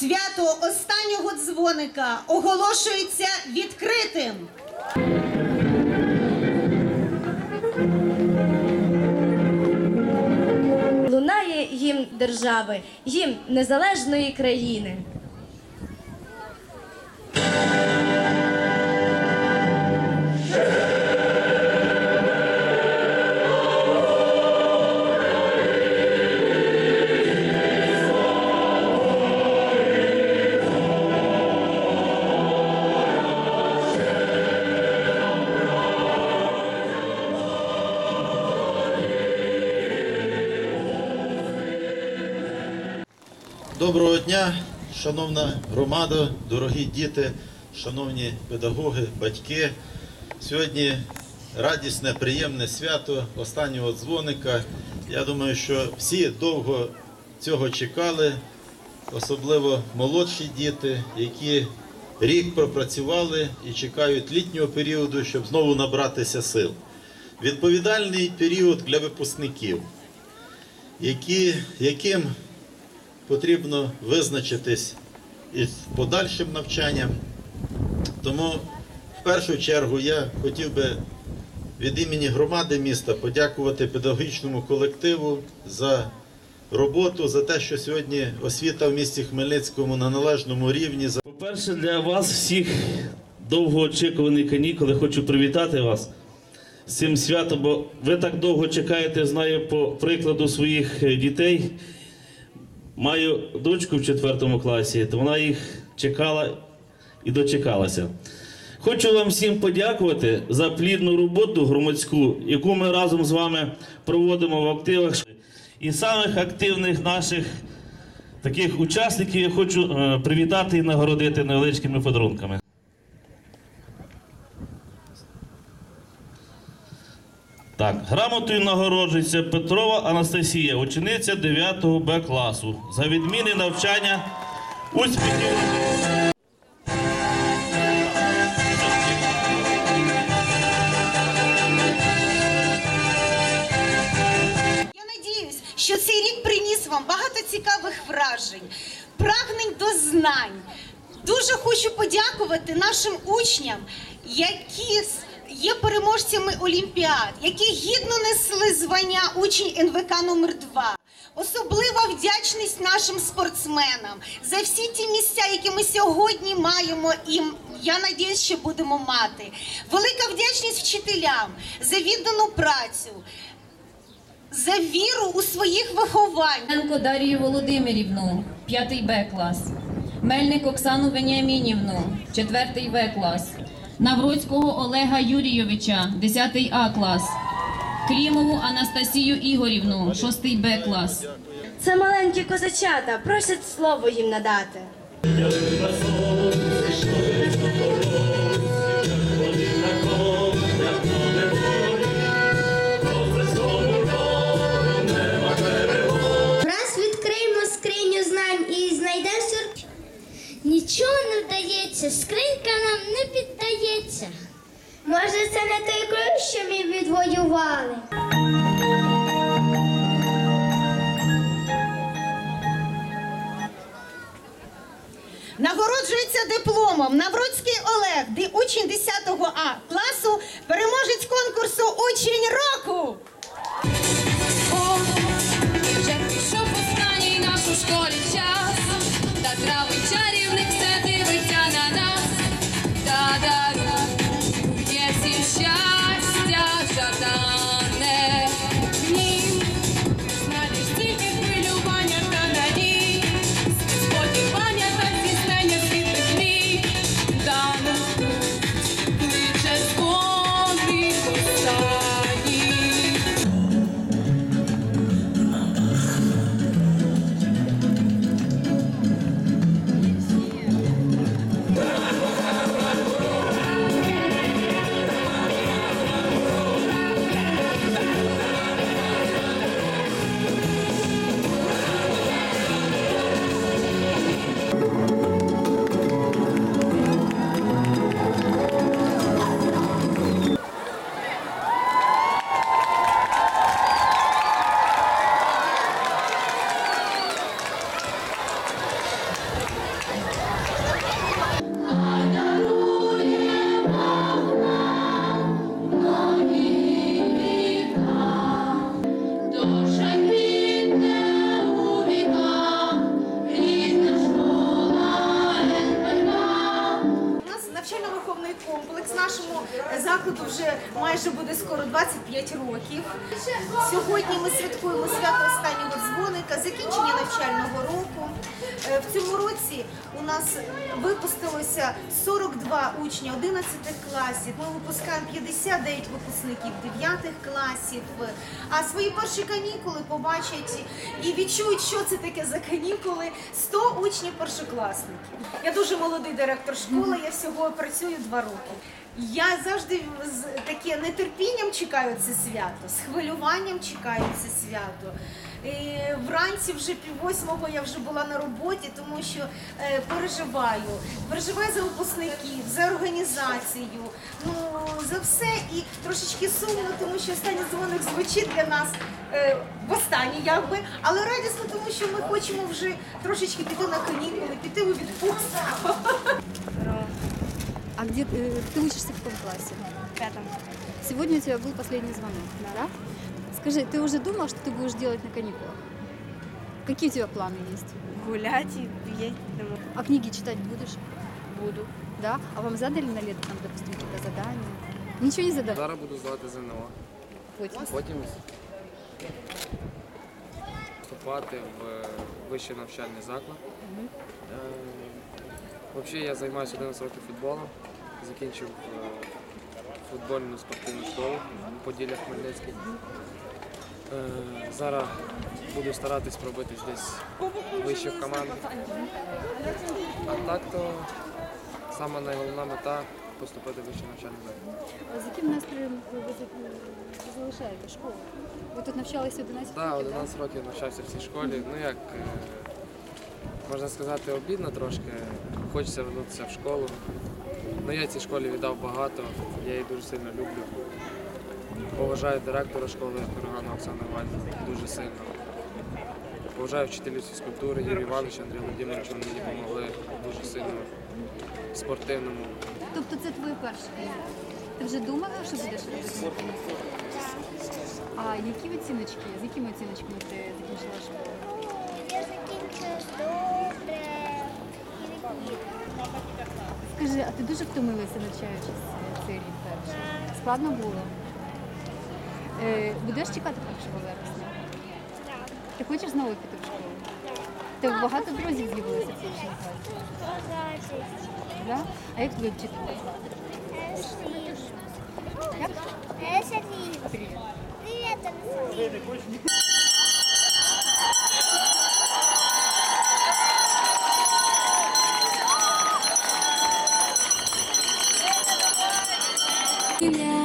свято останнього дзвоника оголошується відкритим. Лунає гімн держави, гімн незалежної країни. Доброго дня, шановна громада, дорогі діти, шановні педагоги, батьки. Сьогодні радісне, приємне свято останнього дзвоника. Я думаю, що всі довго цього чекали, особливо молодші діти, які рік пропрацювали і чекають літнього періоду, щоб знову набратися сил. Відповідальний період для випускників, які, яким потрібно визначитись із подальшим навчанням. Тому в першу чергу я хотів би від імені громади міста подякувати педагогічному колективу за роботу, за те, що сьогодні освіта в місті Хмельницькому на належному рівні. По-перше, для вас всіх довгоочікувані канікули. Хочу привітати вас з цим святом, бо ви так довго чекаєте, знаю по прикладу своїх е, дітей. Маю дочку в четвертому класі, то вона їх чекала і дочекалася. Хочу вам всім подякувати за плідну роботу громадську, яку ми разом з вами проводимо в активах. І самих активних наших таких учасників я хочу е, привітати і нагородити невеличкими подарунками. Так, грамотою нагороджується Петрова Анастасія, учениця 9 Б класу. За відміни навчання успіхів. Я надіюсь, що цей рік приніс вам багато цікавих вражень, прагнень до знань. Дуже хочу подякувати нашим учням, які є переможцями Олімпіад, які гідно несли звання учень НВК номер 2 Особлива вдячність нашим спортсменам за всі ті місця, які ми сьогодні маємо, і я надіюсь, що будемо мати. Велика вдячність вчителям за віддану працю, за віру у своїх виховань. Дарію Володимирівну, 5 Б клас. Мельник Оксану Веніамінівну, 4 В клас. Навроцького Олега Юрійовича, 10 А клас. Клімову Анастасію Ігорівну, 6 Б клас. Це маленькі козачата, просять слово їм надати. Нічого не вдається, скринька нам не піддається. Може, це не той кров, що ми відвоювали. Нагороджується дипломом Навроцький Олег, ди- учень 10 А класу, переможець конкурсу Учень року. Майже буде скоро 25 років. Сьогодні ми святкуємо свято останнього дзвоника, закінчення навчального року. Е, В цьому році у нас випустилося 42 учня 11 класів. Ми випускаємо 59 випускників 9 класів. А свої перші канікули побачать і відчують, що це таке за канікули 100 учнів першокласників. Я дуже молодий директор школи, я всього працюю два роки. Я завжди з таке нетерпінням чекаю це свято, з хвилюванням чекаю це свято. І вранці вже пів восьмого я вже була на роботі, тому що е, переживаю. Переживаю за випускників, за організацію, ну за все і трошечки сумно, тому що останній дзвоник звучить для нас е, востаннє, якби, але радісно, тому що ми хочемо вже трошечки піти на канікули, піти у відпустку. А где ты, ты учишься в каком классе? В пятом. Сегодня у тебя был последний звонок, да? Скажи, ты уже думал, что ты будешь делать на каникулах? Какие у тебя планы есть? Гулять и ездить домой. А книги читать будешь? Буду. Да? А вам задали на лето, там, допустим, какие-то задания? Ничего не задали? Зараз буду здавати ЗНО. Потім. Потім вступати в вищий навчальний заклад. Е, Взагалі я займаюся 11 років футболом. Закінчив е, футбольну спортивну школу Поділля Хмельницький. Е, Зараз буду старатись пробитись десь вище в команду. А так то саме найголовна мета поступити в вищий навчальний заклад. А з яким настроєм ви, ви залишаєте школу? Ви тут навчалися 11 років? Так, років, 11 років навчався в цій школі. Ну як е, можна сказати, обідно трошки. Хочеться вернутися в школу. Ну я цій школі віддав багато, я її дуже сильно люблю. Поважаю директора школи Курагану Оксану Іванівну дуже сильно. Поважаю вчителів фізкультури Юрія Івановича, Андрія Володимировича, вони мені допомогли дуже сильно в спортивному. Тобто це твоє перше канікули? Ти вже думала, що будеш робити? А які оціночки, з якими оціночками ти закінчила школу? Я закінчила Скажи, а ти дуже втомилася навчаючись цей рік перший? Складно було? Е, будеш чекати 1 вересня? Ти хочеш знову піти в школу? Тебе багато друзів з'явилося в цій класі? Да? А як твою вчительку звати? Як? Привіт. Привіт, Олександр. Yeah.